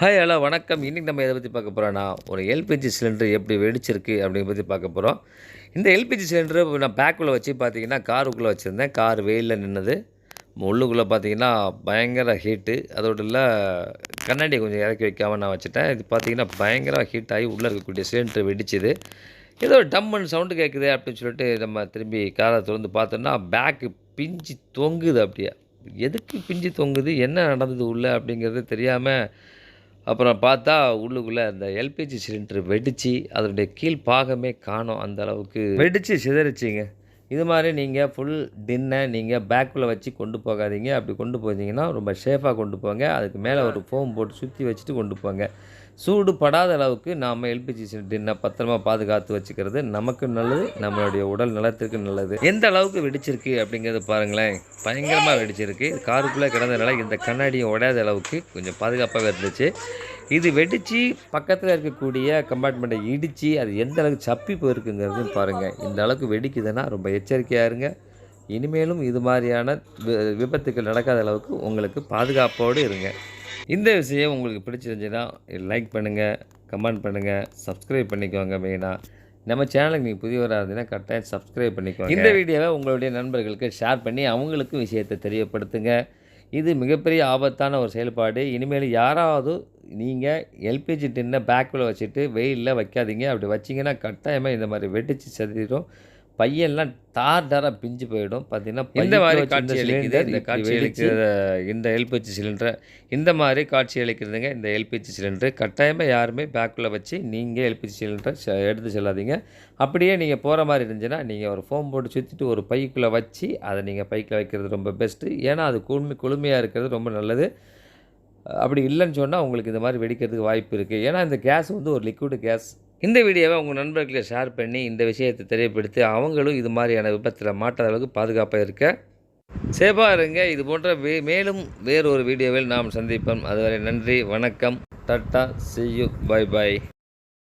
Hi hello வணக்கம். இன்றைக்கி நம்ம எதை பற்றி பார்க்க போகிறோன்னா ஒரு எல்பிஜி சிலிண்டர் எப்படி வெடிச்சிருக்கு அப்படின்னு பற்றி பார்க்க போகிறோம் இந்த எல்பிஜி சிலிண்டர் நான் பேக்குள்ளே வச்சு பார்த்தீங்கன்னா காருக்குள்ளே வச்சுருந்தேன். கார் வெயிலில் நின்னது. உள்ளுக்குள்ளே பார்த்தீங்கன்னா பயங்கர ஹீட்டு அதோட இல்லை கண்ணாடி கொஞ்சம் இறக்கி வைக்காமல் நான் வச்சுட்டேன். இது பார்த்தீங்கன்னா பயங்கர ஹீட் ஆகி உள்ளே இருக்கக்கூடிய சிலிண்டர் வெடிச்சிது. ஏதோ டம்முன்னு சவுண்டு கேட்குது அப்படின்னு சொல்லிட்டு நம்ம திரும்பி காரை திறந்து பார்த்தோன்னா பேக்கு பிஞ்சு தொங்குது அப்படியே. எதுக்கு பிஞ்சு தொங்குது? என்ன நடந்தது உள்ளே அப்படிங்கிறது தெரியாமல் அப்புறம் பார்த்தா உள்ளுக்குள்ளே அந்த எல்பிஜி சிலிண்டர் வெடித்து அதனுடைய கீழ் பாகமே காணோம் அந்த அளவுக்கு. வெடித்து சிதறிச்சிங்க. இது மாதிரி நீங்கள் ஃபுல் டின்னை நீங்கள் பேக்குள்ளே வச்சு கொண்டு போகாதீங்க. அப்படி கொண்டு போனீங்கன்னா ரொம்ப சேஃபாக கொண்டு போங்க. அதுக்கு மேலே ஒரு ஃபோம் போட்டு சுற்றி வச்சுட்டு கொண்டு போங்க. சூடு படாத அளவுக்கு நாம் எல்பிஜி சிலிண்டரை பத்திரமா பாதுகாத்து வச்சுக்கிறது நமக்கு நல்லது நம்மளுடைய உடல் நலத்திற்கு நல்லது. எந்த அளவுக்கு வெடிச்சிருக்கு அப்படிங்கிறது பாருங்களேன். பயங்கரமாக வெடிச்சிருக்கு. காருக்குள்ளே கிடந்ததுனால இந்த கண்ணாடியும் உடையாத அளவுக்கு கொஞ்சம் பாதுகாப்பாக இருந்துச்சு. இது வெடித்து பக்கத்தில் இருக்கக்கூடிய கம்பார்ட்மெண்ட்டை இடித்து அது எந்த அளவுக்கு சப்பி போயிருக்குங்கிறதையும் பாருங்கள் இந்த அளவுக்கு வெடிக்குதுன்னா ரொம்ப எச்சரிக்கையாக இருங்க. இனிமேலும் இது மாதிரியான வி- விபத்துக்கள் நடக்காத அளவுக்கு உங்களுக்கு பாதுகாப்போடு இருங்க. இந்த விஷயம் உங்களுக்கு பிடிச்சிருந்துச்சுன்னா லைக் பண்ணுங்கள் கமெண்ட் பண்ணுங்கள் சப்ஸ்கிரைப் பண்ணிக்கோங்க மெயினாக நம்ம சேனலுக்கு நீங்கள் புதியவராக இருந்தீங்கன்னா கரெக்டாக சப்ஸ்கிரைப் பண்ணிக்கோங்க. இந்த வீடியோவை உங்களுடைய நண்பர்களுக்கு ஷேர் பண்ணி அவங்களுக்கும் விஷயத்தை தெரியப்படுத்துங்க. இது மிகப்பெரிய ஆபத்தான ஒரு செயல்பாடு. இனிமேல் யாராவது நீங்கள் எல்பிஜி டின்னை பேக்கில் வச்சுட்டு வெயிலில் வைக்காதீங்க. அப்படி வச்சிங்கன்னா கட்டாயமாக இந்த மாதிரி வெடிச்சு சதிரும் பையெல்லாம் தார் தாராக பிஞ்சு போயிடும். பார்த்தீங்கன்னா இந்த மாதிரி காட்சி அளிக்குது இந்த காட்சி அளிக்கிற இந்த எல்பிஜி சிலிண்டரை. இந்த மாதிரி காட்சி அளிக்கிறதுங்க இந்த எல்பிஜி சிலிண்டர். கட்டாயமாக யாருமே பேக்குள்ளே வச்சு நீங்கள் எல்பிஜி சிலிண்டரை எடுத்து செல்லாதீங்க. அப்படியே நீங்கள் போகிற மாதிரி இருந்துச்சுன்னா நீங்கள் ஒரு ஃபோம் போட்டு சுற்றிட்டு ஒரு பைக்குள்ளே வச்சு அதை நீங்கள் பைக்கில் வைக்கிறது ரொம்ப பெஸ்ட்டு ஏன்னா அது குளுமை குளுமையாக இருக்கிறது ரொம்ப நல்லது. அப்படி இல்லைன்னு சொன்னால் உங்களுக்கு இந்த மாதிரி வெடிக்கிறதுக்கு வாய்ப்பு இருக்குது ஏன்னா இந்த கேஸ் வந்து ஒரு லிக்விட் கேஸ். இந்த வீடியோவை உங்கள் நண்பர்களை ஷேர் பண்ணி இந்த விஷயத்தை தெரியப்படுத்தி அவங்களும் இது மாதிரியான விபத்தில் மாட்டாத அளவுக்கு பாதுகாப்பாக இருக்க. சேஃபாக இருங்க இது போன்ற வே மேலும் வேறொரு வீடியோவில் நாம் சந்திப்போம். அதுவரை நன்றி வணக்கம் tata see you bye bye